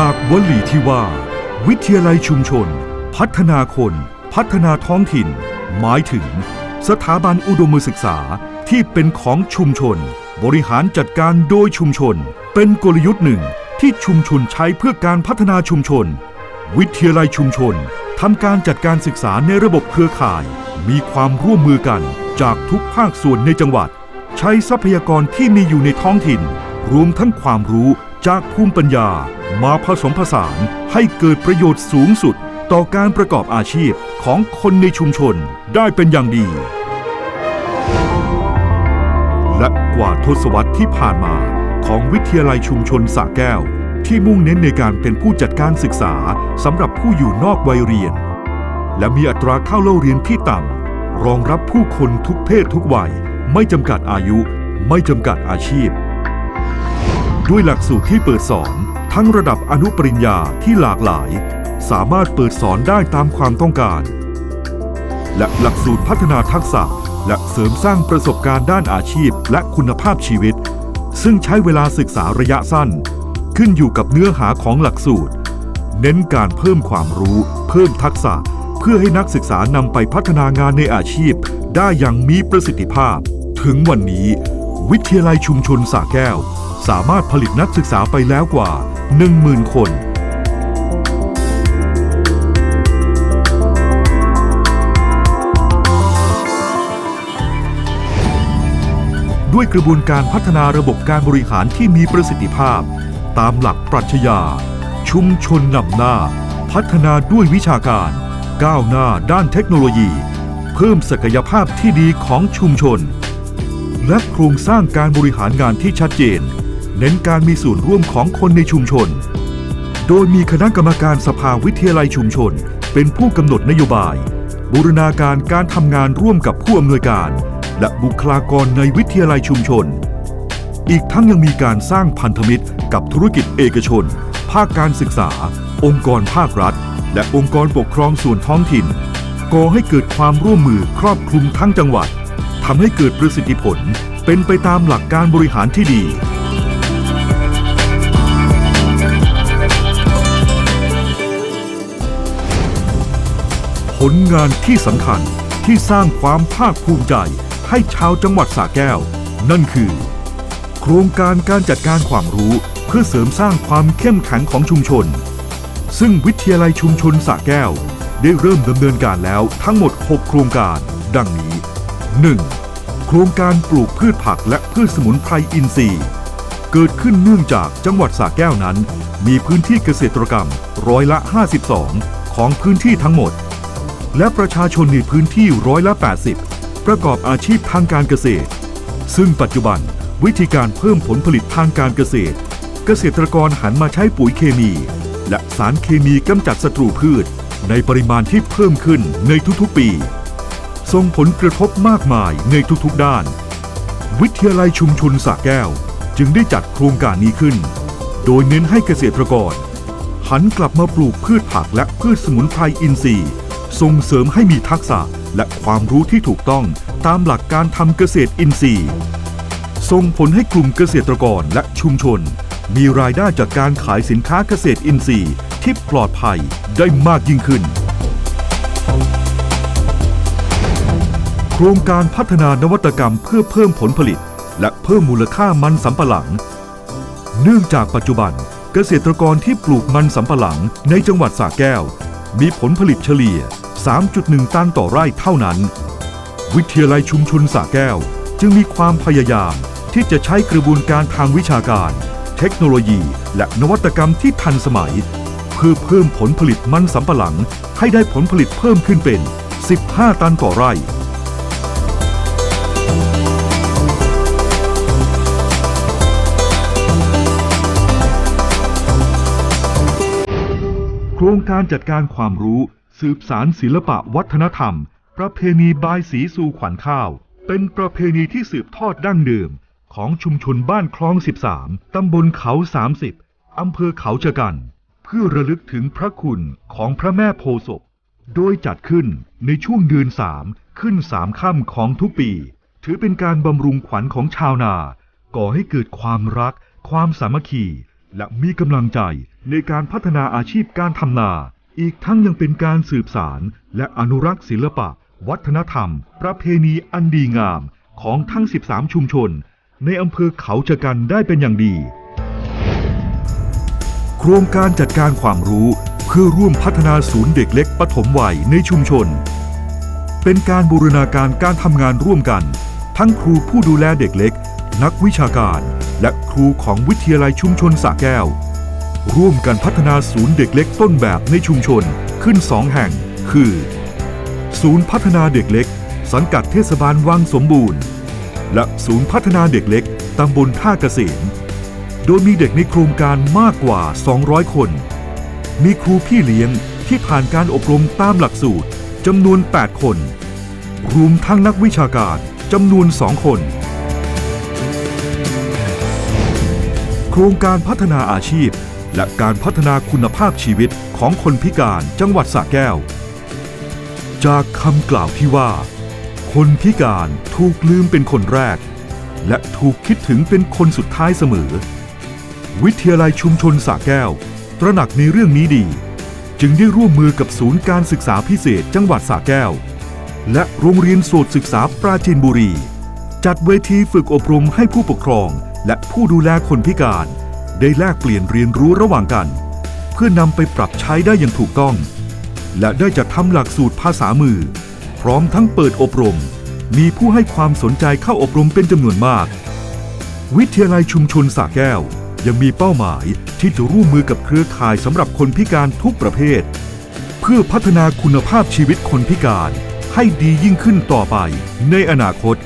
จากวลีที่ว่า วิทยาลัยชุมชน พัฒนาคน พัฒนาท้องถิ่น หมายถึง สถาบันอุดมศึกษาที่เป็นของชุมชน บริหารจัดการโดยชุมชน เป็นกลยุทธ์หนึ่งที่ชุมชนใช้เพื่อการพัฒนาชุมชน วิทยาลัยชุมชนทำการจัดการศึกษาในระบบเครือข่าย มีความร่วมมือกันจากทุกภาคส่วนในจังหวัด ใช้ทรัพยากรที่มีอยู่ในท้องถิ่น รวมทั้งความรู้จากภูมิปัญญามาผสมผสานให้เกิดประโยชน์สูงสุดต่อการประกอบอาชีพของคนในชุมชนได้เป็นอย่างดี และกว่าทศวรรษที่ผ่านมาของวิทยาลัยชุมชนสระแก้ว ที่มุ่งเน้นในการเป็นผู้จัดการศึกษาสำหรับผู้อยู่นอกวัยเรียน และมีอัตราเข้าเล่าเรียนที่ต่ำรองรับผู้คนทุกเพศทุกวัย ไม่จำกัดอายุ ไม่จำกัดอาชีพ ด้วยหลักสูตรที่เปิดสอน ทั้งระดับอนุปริญญาที่หลากหลาย สามารถเปิดสอนได้ตามความต้องการ และหลักสูตรพัฒนาทักษะ และเสริมสร้างประสบการณ์ด้านอาชีพ และคุณภาพชีวิต ซึ่งใช้เวลาศึกษาระยะสั้น ขึ้นอยู่กับเนื้อหาของหลักสูตร เน้นการเพิ่มความรู้ เพิ่มทักษะ เพื่อให้นักศึกษานำไปพัฒนางานในอาชีพ ได้อย่างมีประสิทธิภาพ ถึงวันนี้ วิทยาลัยชุมชนสระแก้ว สามารถผลิตนักศึกษาไปแล้วกว่า 10,000 คน ด้วยกระบวนการพัฒนาระบบการบริหารที่มีประสิทธิภาพ ตามหลักปรัชญา ชุมชนนำหน้า พัฒนาด้วยวิชาการ ก้าวหน้าด้านเทคโนโลยี เพิ่มศักยภาพที่ดีของชุมชนและโครงสร้างการบริหารงานที่ชัดเจน เน้นการมีส่วนร่วมของคนในชุมชน โดยมีคณะกรรมการสภาวิทยาลัยชุมชน เป็นผู้กำหนดนโยบาย บูรณาการการทำงานร่วมกับผู้อำนวยการ และบุคลากรในวิทยาลัยชุมชน อีกทั้งยังมีการสร้างพันธมิตร กับธุรกิจเอกชน ภาคการศึกษา องค์กรภาครัฐ และองค์กรปกครองส่วนท้องถิ่นก่อให้เกิดความร่วมมือครอบคลุมทั้งจังหวัดทำให้เกิดประสิทธิผลเป็นไปตามหลักการบริหารที่ดี ลงานที่สำคัญที่สร้างความภาคภูมิใจให้ชาวจังหวัดสระแก้ว นั่นคือ โครงการการจัดการความรู้เพื่อเสริมสร้างความเข้มแข็งของชุมชน ซึ่งวิทยาลัยชุมชนสระแก้ว ได้เริ่มดำเนินการแล้วทั้งหมด 6 โครงการ ดังนี้ 1. โครงการปลูกพืชผักและพืชสมุนไพรอินทรีย์ เกิดขึ้นเนื่องจากจังหวัดสระแก้วนั้น มีพื้นที่เกษตรกรรมร้อยละ 52 ของพื้นที่ทั้งหมด และประชาชนในพื้นที่ร้อยละ 80 ประกอบอาชีพทางการเกษตร ซึ่งปัจจุบันวิธีการเพิ่มผลผลิตทางการเกษตร เกษตรกรหันมาใช้ปุ๋ยเคมี และสารเคมีกำจัดศัตรูพืช ในปริมาณที่เพิ่มขึ้นในทุกๆปี ส่งผลกระทบมากมายในทุกๆด้าน วิทยาลัยชุมชนสระแก้วจึงได้จัดโครงการนี้ขึ้น โดยเน้นให้เกษตรกร หันกลับมาปลูกพืชผักและพืชสมุนไพรอินทรีย์ ส่งเสริมให้มีทักษะและความรู้ที่ถูกต้องตามหลักการทำเกษตรอินทรีย์ ส่งผลให้กลุ่มเกษตรกรและชุมชน มีรายได้จากการขายสินค้าเกษตรอินทรีย์ที่ปลอดภัยได้มากยิ่งขึ้น โครงการพัฒนานวัตกรรมเพื่อเพิ่มผลผลิต และเพิ่มมูลค่ามันสำปะหลัง เนื่องจากปัจจุบันเกษตรกรที่ปลูกมันสำปะหลังในจังหวัดสระแก้ว มีผลผลิตเฉลี่ย 3.1 ตันต่อไร่เท่านั้น วิทยาลัยชุมชนสาแก้ว จึงมีความพยายามที่จะใช้กระบวนการทางวิชาการ เทคโนโลยี และนวัตกรรมที่ทันสมัย เพื่อเพิ่มผลผลิตมันสำปะหลังให้ได้ผลผลิตเพิ่มขึ้นเป็น 15 ตันต่อไร่ โครงการจัดการความรู้ สืบสารศิลปะวัฒนธรรม ประเพณีบายสีสู่ขวัญข้าว เป็นประเพณีที่สืบทอดดั้งเดิม ของชุมชนบ้านคลอง 13 ตำบลเขา 30 อำเภอเขาชะกัน เพื่อระลึกถึงพระคุณของพระแม่โพศพ โดยจัดขึ้นในช่วงเดือนสามขึ้นสามค่ำของทุกปี ถือเป็นการบำรุงขวัญของชาวนา ก่อให้เกิดความรัก ความสามัคคี และมีกำลังใจในการพัฒนาอาชีพการทำนา อีกทั้งยังเป็นการสืบสารและอนุรักษ์ศิลปะ วัฒนธรรม ประเพณีอันดีงามของทั้ง 13 ชุมชน ในอำเภอเขาชะกันได้เป็นอย่างดี โครงการจัดการความรู้เพื่อร่วมพัฒนาศูนย์เด็กเล็กปฐมวัยในชุมชน เป็นการบูรณาการการทำงานร่วมกัน ทั้งครูผู้ดูแลเด็กเล็ก นักวิชาการ และครูของวิทยาลัยชุมชนสระแก้ว ร่วมกันพัฒนาศูนย์เด็กเล็กต้นแบบในชุมชนขึ้นสองแห่ง คือ ศูนย์พัฒนาเด็กเล็ก สังกัดเทศบาลวังสมบูรณ์ และศูนย์พัฒนาเด็กเล็กตำบลท่าเกษมโดยมีเด็กในโครงการมากกว่า 200 คน มีครูพี่เลี้ยงที่ผ่านการอบรมตามหลักสูตรจำนวน 8 คน รวมทั้งนักวิชาการจำนวน 2 คน ครงการพัฒนาอาชีพ และการพัฒนาคุณภาพชีวิตของคนพิการจังหวัดสระแก้ว จากคำกล่าวที่ว่า คนพิการถูกลืมเป็นคนแรก และถูกคิดถึงเป็นคนสุดท้ายเสมอ วิทยาลัยชุมชนสระแก้ว ตระหนักในเรื่องนี้ดี จึงได้ร่วมมือกับศูนย์การศึกษาพิเศษจังหวัดสระแก้ว และโรงเรียนโสตศึกษาปราจีนบุรี จัดเวทีฝึกอบรมให้ผู้ปกครอง และผู้ดูแลคนพิการ ได้แลกเปลี่ยนเรียนรู้ระหว่างกัน เพื่อนำไปปรับใช้ได้อย่างถูกต้อง และได้จัดทำหลักสูตรภาษามือ พร้อมทั้งเปิดอบรม มีผู้ให้ความสนใจเข้าอบรมเป็นจำนวนมาก วิทยาลัยชุมชนสระแก้ว ยังมีเป้าหมายที่จะร่วมมือกับเครือข่ายสำหรับคนพิการทุกประเภท เพื่อพัฒนาคุณภาพชีวิตคนพิการให้ดียิ่งขึ้นต่อไปในอนาคต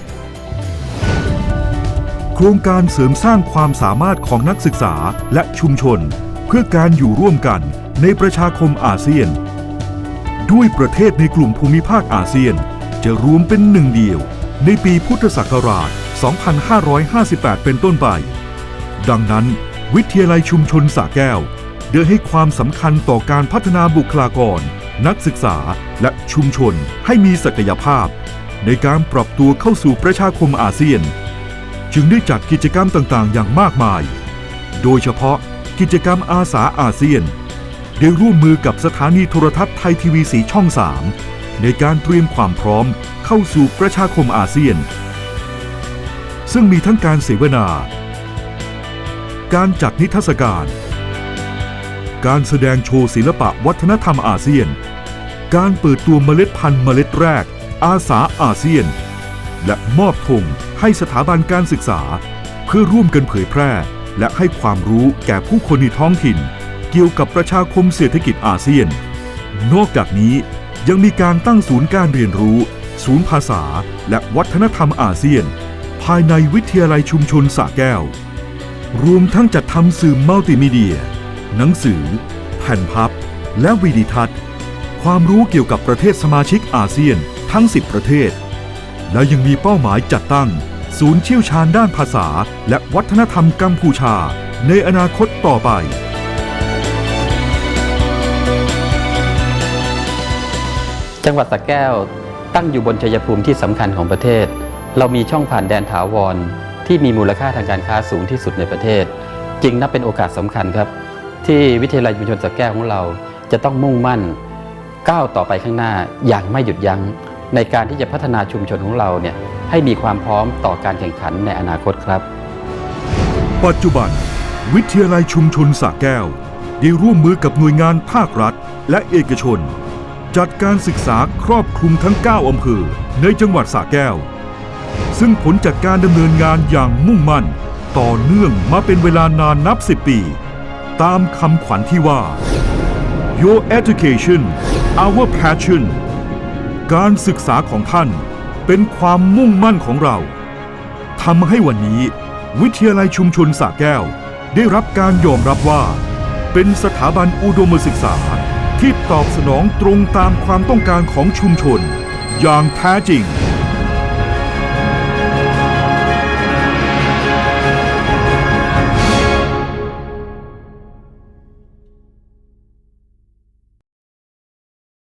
ครงการเสริมสร้างความสามารถของนักศึกษาและชุมชน เพื่อการอยู่ร่วมกันในประชาคมอาเซียน ด้วยประเทศในกลุ่มภูมิภาคอาเซียน จะรวมเป็นหนึ่งเดียว ในปีพุทธศักราช 2558 เป็นต้นไป ดังนั้น วิทยาลัยชุมชนสระแก้วได้ให้ความสำคัญต่อการพัฒนาบุคลากร นักศึกษาและชุมชนให้มีศักยภาพ ในการปรับตัวเข้าสู่ประชาคมอาเซียน จึงได้จัดกิจกรรมต่างๆ อย่างมากมาย โดยเฉพาะกิจกรรมอาสาอาเซียน ได้ร่วมมือกับสถานีโทรทัศน์ไทยทีวีสีช่อง 3 ในการเตรียมความพร้อมเข้าสู่ประชาคมอาเซียน ซึ่งมีทั้งการเสวนา การจัดนิทรรศการ การแสดงโชว์ศิลปะวัฒนธรรมอาเซียน การเปิดตัวเมล็ดพันธุ์เมล็ดแรก อาสาอาเซียน และมอบธงให้สถาบันการศึกษา เพื่อร่วมกันเผยแพร่ และให้ความรู้แก่ผู้คนในท้องถิ่น เกี่ยวกับประชาคมเศรษฐกิจอาเซียน นอกจากนี้ยังมีการตั้งศูนย์การเรียนรู้ ศูนย์ภาษา และวัฒนธรรมอาเซียน ภายในวิทยาลัยชุมชนสระแก้ว รวมทั้งจัดทำสื่อมัลติมีเดีย หนังสือ แผ่นพับ และวิดีทัศน์ ความรู้เกี่ยวกับประเทศสมาชิกอาเซียนทั้ง 10 ประเทศ และยังมีเป้าหมายจัดตั้ง ศูนย์เชี่ยวชาญด้านภาษา และวัฒนธรรมกัมพูชา ในอนาคตต่อไป จังหวัดสระแก้วตั้งอยู่บนชัยภูมิที่สำคัญของประเทศ เรามีช่องผ่านแดนถาวร ที่มีมูลค่าทางการค้าสูงที่สุดในประเทศ จึงนับเป็นโอกาสสำคัญครับ ที่วิทยาลัยชุมชนสระแก้วของเราจะต้องมุ่งมั่นก้าวต่อไปข้างหน้าอย่างไม่หยุดยัง้ง ในการที่จะพัฒนาชุมชนของเราเนี่ยให้มีความพร้อมต่อการแข่งขันในอนาคตครับ ปัจจุบัน วิทยาลัยชุมชนสระแก้ว ได้ร่วมมือกับหน่วยงานภาครัฐ และเอกชน จัดการศึกษาครอบคลุมทั้ง 9 อำเภอในจังหวัดสระแก้ว ซึ่งผลจากการดำเนินงานอย่างมุ่งมั่น ต่อเนื่องมาเป็นเวลานานนับ 10 ปี ตามคำขวัญที่ว่า Your education our passion การศึกษาของท่านเป็นความมุ่งมั่นของเราทำให้วันนี้ วิทยาลัยชุมชนสาแก้ว ได้รับการยอมรับว่า เป็นสถาบันอุดมศึกษาที่ตอบสนองตรงตามความต้องการของชุมชน อย่างแท้จริง